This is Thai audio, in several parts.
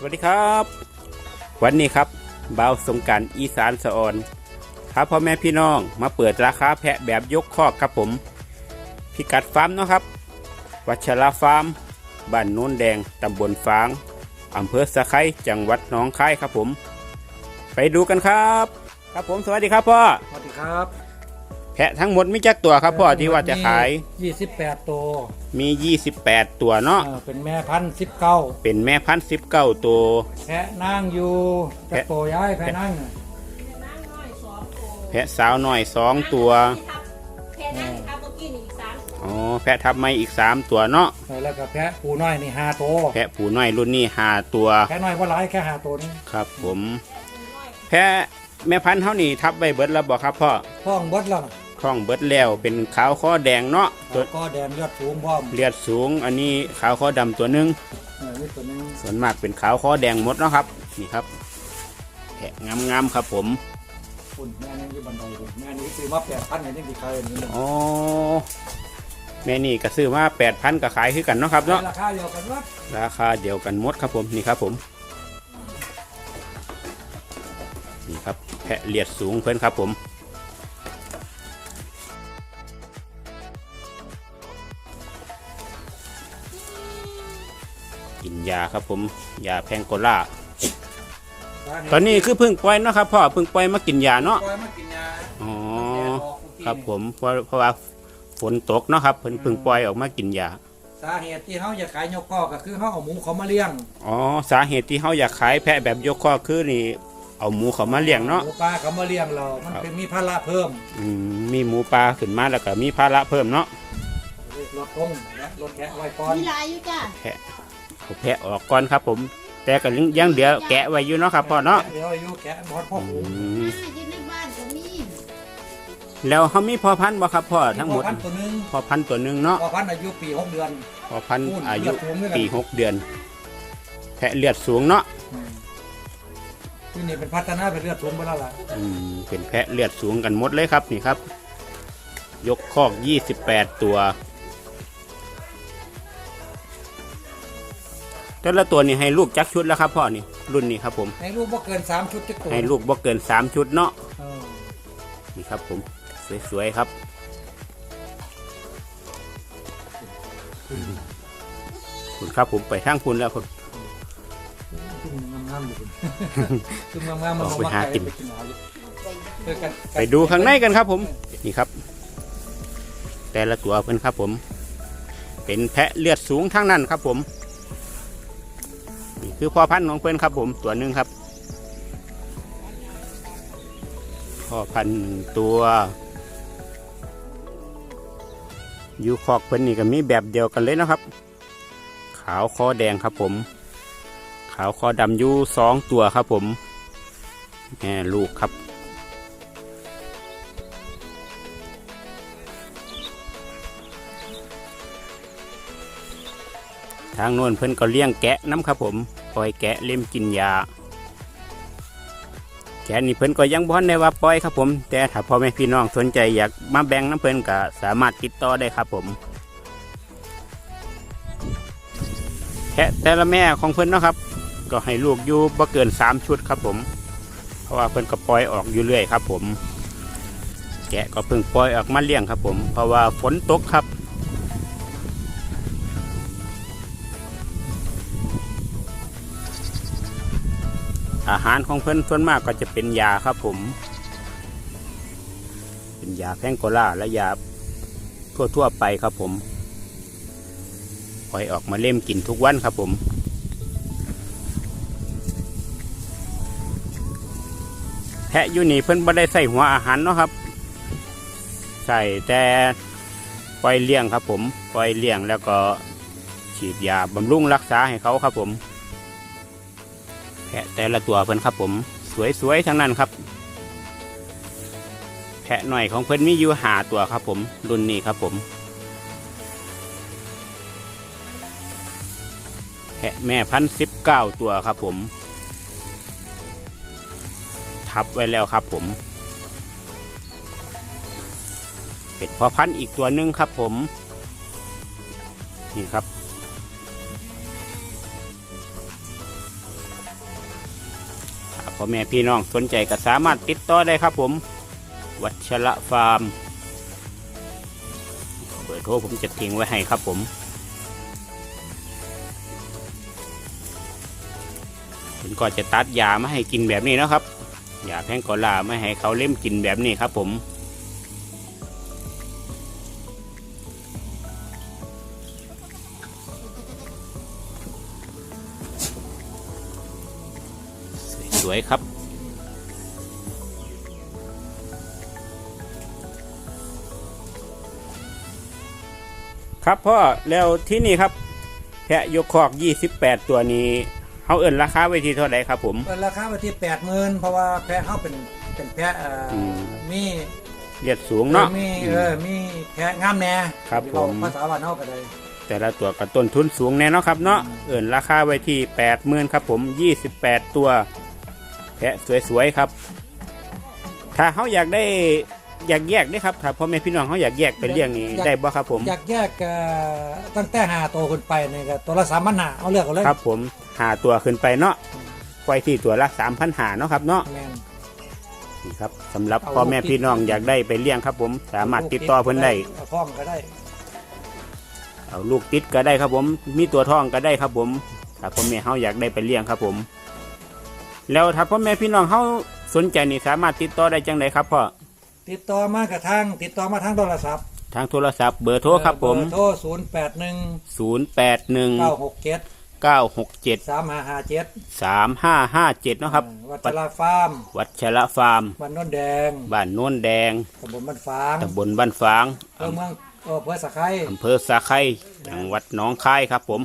สวัสดีครับ วันนี้ครับบ่าวสงการอีสานสะออนครับพ่อแม่พี่น้องมาเปิดราคาแพะแบบยกคอกครับผม พิกัดฟาร์มเนาะครับ วัชราฟาร์มบ้านโน้นแดงตำบลฟางอำเภอสะไคร้จังหวัดหนองคายครับผม ไปดูกันครับ ครับผมสวัสดีครับพ่อ สวัสดีครับ แพะทั้งหมดมีจักตัวครับพ่อที่ว่าจะขายยี่สิบแปดตัวมี 28 ตัวเนาะเออเป็นแม่พันธุ์สิบเก้าเป็นแม่พันธุ์สิบเก้าตัว แพะนั่งอยู่จะแพะโตย้ายแพะนั่งน่ะแพะสาวน้อยสองตัวแค่นั้นครับเมื่อกี้นี่อีกสามอ๋อแพะทับไม่อีกสามตัวเนาะเออแล้วก็แพะปูน้อยนี่ห้าตัวแพะผูน้อยรุ่นนี้ห้าตัว แพะน้อยว่าหลายแค่ห้าตัวนี่ครับผมน้อยแพะแม่พันธุ์เท่านี้ทับไว้เบิดแล้วบอกครับพ่อท้องเบดแล้วน่ะ คล้องเบิดแล้วเป็นขาวข้อแดงเนาะตัวก็แดงเลือดสูงพร้อมเลือดสูง อันนี้ขาวข้อดำตัวหนึงเออนี่ตัวหนึงส่วนมากเป็นขาวข้อแดงหมดเนาะครับนี่ครับแพะงามๆครับผมปุ่นแม่นี่อยู่บันไดเลยแม่นี่ซื้อมาแปดพันในนี่กี่ใครอันนี้เลยอ๋อแม่นี่ก็ซื้อมาแปดพันก็ขายคือกันเนาะครับเนาะ ราคาเดียวกันว่าราคาเดียวกันหมดครับผมนี่ครับผมนี่ครับแพะเลียดสูงเพื่อนครับผม กินยาครับผมยาแพงโกล่าตอนนี้คือเพิ่งปล่อยเนาะครับพ่อเพิ่งปล่อยมากินยาเนาะปล่อยมากินยาอ๋อแกะออกทุกทีครับผมเพราะเพราะว่าฝนตกเนาะครับเพิ่นเพิ่งปล่อยออกมากินยาสาเหตุที่เขาอยากขายยกข้อก็คือเขาเอาหมูเขามาเลี้ยงอ๋อสาเหตุที่เขาอยากขายแพะแบบยกข้อคือนี่เอาหมูเขามาเลี้ยงเนาะหมูปลาเขามาเลี้ยงเรา มันครับเป็นมีภาระเพิ่มอืมมีหมูปลาขึ้นมาแล้วก็มีภาระเพิ่มเนาะรถตรงและรถแกะไว้ก่อนมีหลายอยู่จ้ะแพะเอา แพะออกก่อนครับ ผม แต่ก็ยังเหลือแกะไว้อยู่เนาะครับพ่อเนาะเดี๋ยวอายุแกะพอดพ่ออืหูมอยู่ในบ้านก็มีแล้วเขามีพ่อพันธุ์บ่ครับพ่อทั้งหมดพ่อพันธุ์ตัวหนึงพ่อพันธุ์ตัวหนึงเนาะพ่อพันธุ์อายุปีหกเดือนพ่อพันธุ์พูดอายุเลือดสูงด้วยกันปีหกเดือน แพะเลือดสูงเนาะที่นี่เป็นพัฒนาเป็นเลือดสูงไปแล้วล่ะอืมเป็นแพะเลือดสูงกันหมดเลยครับนี่ครับ ยกคอก 28 ตัว แต่ละตัวนี่ให้ลูกจักชุดแล้วครับพ่อนี่รุ่นนี้ครับผมให้ลูกบ่เกินสามชุดจักตัวให้ลูกบ่เกิน3ชุดเนาะเออนี่ครับผมสวยๆครับ คุณครับผมไปทางคุณแล้วคุณซึ่งงามๆอยู่ซึ่งงามๆมันออกไปหากินไปกินหาอยู่เออกันไปดูข้างในกันครับผม นี่ครับ แต่ละตัวเพิ่นครับผม เป็นแพะเลือดสูงทั้งนั้นครับผมนี่ คือพ่อพันธุ์ของเพิ่อนครับผมตัวหนึ่งครับพ่อพันธุ์หนึ่งตัวอยู่คอกเพิ่นนี่ก็มีแบบเดียวกันเลยนะครับ ขาวคอแดงครับผม ขาวคอดำอยู่สองตัวครับผมแม่ลูกครับทางโน้นเพิ่อนก็เลี้ยงแกะน้ำครับผม อยแกะเล่มกินยา แกะนี่เพิ่นก็ยังบ่ทันได้ว่าปล่อยครับผม แต่ถ้าพ่อแม่พี่น้องสนใจอยากมาแบ่งน้ำเพิ่นก็สามารถติดต่อได้ครับผมแกะแต่ละแม่ของเพิ่นเนาะครับ ก็ให้ลูกอยู่บ่เกินสามชุดครับผม เพราะว่าเพิ่นก็ปล่อยออกอยู่เรื่อยครับผม แกะก็เพิ่งปล่อยออกมาเลี้ยงครับผม เพราะว่าฝนตกครับ อาหารของเพิ่นส่วนมากก็จะเป็นยาครับผม เป็นยาแพงโกล่าและยาทั่วๆไปครับผมปล่อยออกมาเล่มกินทุกวันครับผมแพะยูนี่เพิ่นบ่ได้ใส่หัวอาหารเนาะครับ ใส่แต่ปล่อยเลี้ยงครับผม ปล่อยเลี้ยงแล้วก็ฉีดยาบำรุงรักษาให้เขาครับผม แพะแต่ละตัวเพิ่นครับผมสวยๆทั้งนั้นครับ แพะหน่อยของเพิ่นมีอยู่หาตัวครับผมรุ่นนี้ครับผมแพะแม่พันสิบเก้าตัวครับผม ทับไว้แล้วครับผม เป็ดพอพันอีกตัวหนึ่งครับผม นี่ครับ พ่อแม่พี่น้องสนใจก็สามารถติดต่อได้ครับผม วัชระฟาร์ม เบอร์โทรผมจะทิ้งไว้ให้ครับผมผมก็จะตัดยามาให้กินแบบนี้นะครับยาแพงกอลาไม่ให้เขาเล่มกินแบบนี้ครับผม วยๆครับ ครับพ่อแล้วที่นี่ครับ แพะยกคอก 28 ตัวนี้เขาเอิ่นราคาไว้ที่เท่าไหร่ครับผมเปิดราคาไว้ที่แปดหมื่นเพราะว่าแพะเขาเป็นเป็นแพะเอ่ออมมีเลียดสูงเนาะมีเออมีแพะงามแน่ครับที่เว้าผมภาษาบ้านเขาก็ได้แต่ละตัวกับต้นทุนสูงแน่เนาะครับเนาะเอิ่นราคาไว้ที่80,000ครับผม28ตัว แพะสวยๆครับ ถ้าเขาอยากได้อยากแยกได้ครับถ้าพ่อแม่พี่น้องเขาอยากแยกไปเลี้ยงนี่ได้บ่ครับผมอยากแยกเอ่อตั้งแต่หาโตวขึ้นไปนี่ก็ตัวละสามพันหาเอาเลือกเอาเลยครับ ผมหาตัวขึ้นไปเนาะไว้ที่ตัวละ3,000หาเนาะครับเนาะแมนนี่ครับสำหรับเอาพ่อแม่ลูกติดพี่น้องอยากได้ไปเลี้ยงครับ ผมสามารถติดต่อเพิ่นได้เอาฟ้องก็ได้ เอาลูกติดก็ได้ครับผม มีตัวทองก็ได้ครับผมถ้าพ่อแม่เขาอยากได้ไปเลี้ยงครับผม แล้วถ้าพ่อแม่พี่น้องเขาสนใจนี่สามารถติดต่อได้จังไดครับพ่อติดต่อมากระทั่งติดต่อมาทางโทรศัพท์ทางโทรศัพท์เบอร์โทรครับผมเออโทรศูนย์แปดหนึ่ง081เก้าหกเจ็ด967 สามห้าห้าเจ็ด3557เนาะครับ วัชราฟาร์มวัชระฟาร์มบ้านโนนแดงบ้านโน้นแดงตำบลบ้านฟางตำบลบ้านฝางเออเมืองเอออำเภอสะไคร้อำเภอสาไครจังหวัดหนองคายครับผม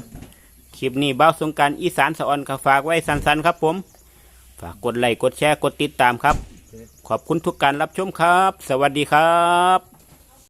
คลิปนี้เบ้าสงกรารอีสานสะออนก็ฝากไว้สั้นๆครับผม ฝากกดไลค์กดแชร์กดติดตามครับ ขอบคุณทุกการรับชมครับ สวัสดีครับ